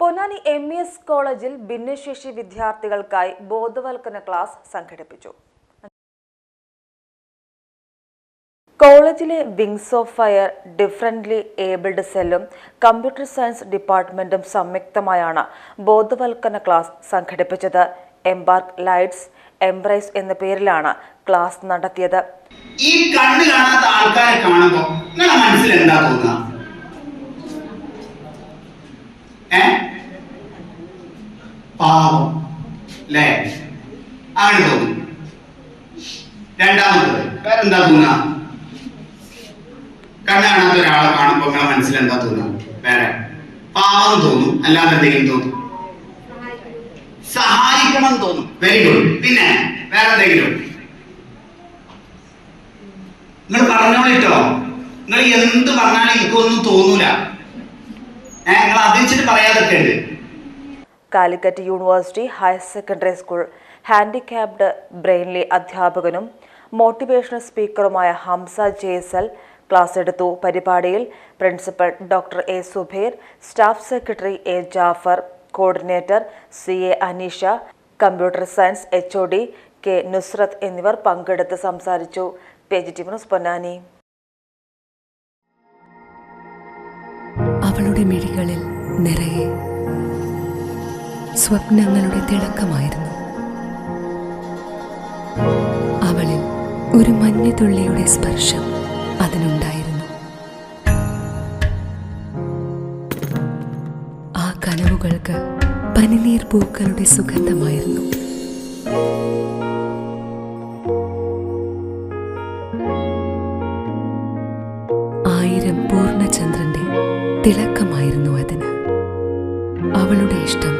Ponnani M E S കോളേജിൽ ഭിന്നശേഷി വിദ്യാർത്ഥികൾക്കായി ബോധവൽക്കരണ ക്ലാസ് സംഘടിപ്പിച്ചു. കോളേജിലെ wings of fire differently abled സെല്ലും കമ്പ്യൂട്ടർ സയൻസ് ഡിപ്പാർട്ട്മെന്റും സംയുക്തമായാണ് ബോധവൽക്കരണ ക്ലാസ് സംഘടിപ്പിച്ചത്. എംബാർക്ക് ലൈറ്റ്സ് എംബ്രൈസ് എന്ന പേരിലാണ് ക്ലാസ് നടത്തിയത്. ഈ കണ്ണ് കാണാത്ത ആൾക്കാരെ കാണുമ്പോൾ നിങ്ങളുടെ മനസ്സിൽ എന്താ തോന്നുക? പാവം അല്ലേ അങ്ങനെ തോന്നും രണ്ടാമത്തത് വേറെന്താ തോന്നുക കണ്ണ് കാണാത്ത ഒരാളെ കാണുമ്പോ നിങ്ങളെ മനസ്സിൽ എന്താ തോന്നുക വേറെ. പാവം തോന്നും അല്ലാതെ എന്തെങ്കിലും തോന്നും? സഹായിക്കണം തോന്നും. വെരി ഗുഡ് പിന്നെ വേറെ എന്തെങ്കിലും? നിങ്ങൾ പറഞ്ഞോളിട്ടോ നിങ്ങൾ എന്ത് പറഞ്ഞാലും എനിക്കൊന്നും തോന്നൂല. ഏഹ് നിങ്ങൾ അതിച്ചിട്ട് പറയാതൊക്കെ ഉണ്ട് Calicut university higher secondary school handicapped ബ്രെയിൻലി അധ്യാപകനും മോട്ടിവേഷണൽ സ്പീക്കറുമായ ഹംസ ജേസൽ ക്ലാസ് എടുത്തു. പരിപാടിയിൽ principal doctor A Subair staff secretary A Jafar coordinator C A Aneesha computer science H O D K Nusrath എന്നിവർ പങ്കെടുത്ത് സംസാരിച്ചു. Page T Ponnani. അവളുടെ മിഴികളിൽ നിറയെ സ്വപ്നങ്ങളുടെ തിളക്കമായിരുന്നു. അവളിൽ ഒരു മഞ്ഞുതുള്ളിയുടെ സ്പർശം അതിനുണ്ടായിരുന്നു. ആ കനവുകൾക്ക് പനിനീർ പൂക്കളുടെ സുഗന്ധമായിരുന്നു. ആയിരം പൂർണചന്ദ്രന്റെ തിളക്കമായിരുന്നു അതിന്. അവളുടെ ഇഷ്ടം